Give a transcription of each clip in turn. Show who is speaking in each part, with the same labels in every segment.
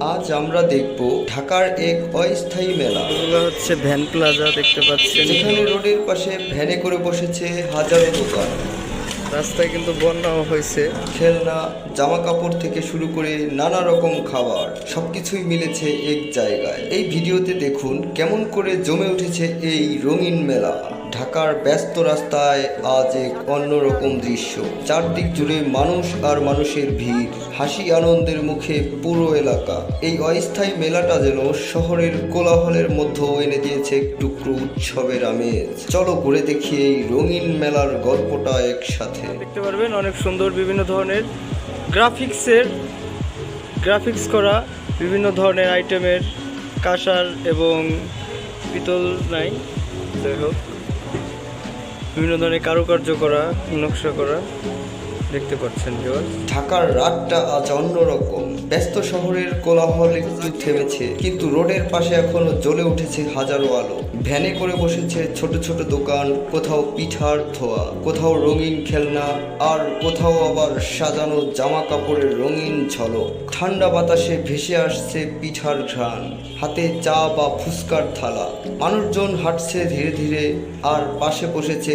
Speaker 1: আজ আমরা দেখব ঢাকার এক অস্থায়ী মেলা।
Speaker 2: এগুলো হচ্ছে ভ্যান প্লাজা দেখতে পাচ্ছেন।
Speaker 1: যেখানে রোডের পাশে ভ্যানে করে বসেছে হাজারো দোকান।
Speaker 2: রাস্তায় কিন্তু বন্যাও হয়েছে।
Speaker 1: খেলনা জামা কাপড় থেকে শুরু করে নানা রকম খাবার সবকিছুই মিলেছে এক জায়গায়। এই ভিডিওতে দেখুন কেমন করে জমে উঠেছে এই রঙিন মেলা। ঢাকার ব্যস্ত রাস্তায় আজ এক অন্যরকম দৃশ্য। চারদিক জুড়ে মানুষ আর মানুষের ভিড়, হাসি আনন্দের মুখে পুরো এলাকা। এই অস্থায়ী মেলাটা যেন শহরের কোলাহলের মধ্যেও এনে দিয়েছে টুকরো উৎসবের আমেজ। চলো ঘুরে দেখি এই রঙিন মেলার গল্পটা একসাথে।
Speaker 2: দেখতে পারবেন অনেক সুন্দর বিভিন্ন ধরনের গ্রাফিক্সের, গ্রাফিক্স করা বিভিন্ন ধরনের আইটেমের কাঁসার এবং পিতল নাই যাই হোক। বিভিন্ন ধরনের কারুকার্য করা নকশা করা। দেখতে পাচ্ছেন
Speaker 1: ঢাকার রাতটা আজ অন্যরকম। ব্যস্ত শহরের কোলাহল একটু থেমেছে, কিন্তু রোডের পাশে এখনও জ্বলে উঠেছে হাজারো আলো। ভ্যানে করে বসেছে ছোট ছোট দোকান, কোথাও পিঠার ধোয়া, কোথাও রঙিন খেলনা, আর কোথাও আবার সাজানো জামা কাপড়ের রঙিন ঝলক। ঠান্ডা বাতাসে ভেসে আসছে পিঠার ঘ্রাণ, হাতে চা বা ফুচকার থালা। মানুষজন হাঁটছে ধীরে ধীরে, আর পাশে বসেছে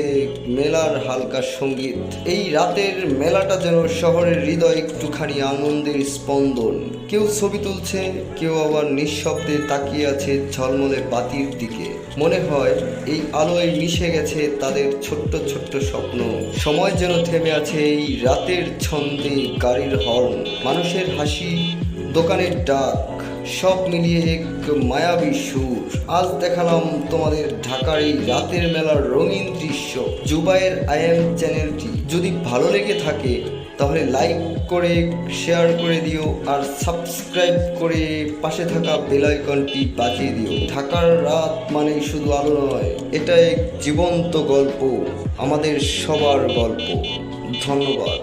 Speaker 1: মেলার হালকা সংগীত। এই রাতের মেলাটা যেন শহরের হৃদয় একটুখানি আনন্দের স্পন্দন। কেউ ছবি তুলছে, কেউ আবার নিঃশব্দে তাকিয়ে আছে ঝলমলে বাতির দিকে। মনে হয় এই আলোয় মিশে গেছে তাদের ছোট্ট ছোট্ট স্বপ্ন। সময় যেন থেমে আছে এই রাতের ছন্দে গাড়ির হর্ন। মানুষের হাসি, দোকানের ডাক সব মিলিয়ে এক মায়াবী সুর। আজ দেখালাম তোমাদের ঢাকার এই রাতের মেলার রঙিন দৃশ্য। জুবাইয়ের আইএম চ্যানেলটি যদি ভালো লেগে থাকে, তাহলে লাইক করে, শেয়ার করে দিও, আর সাবস্ক্রাইব করে পাশে থাকা বেল আইকনটি বাজিয়ে দিও। ঢাকার রাত মানে শুধু আলো নয় এটা এক জীবন্ত গল্প, আমাদের সবার গল্প। ধন্যবাদ।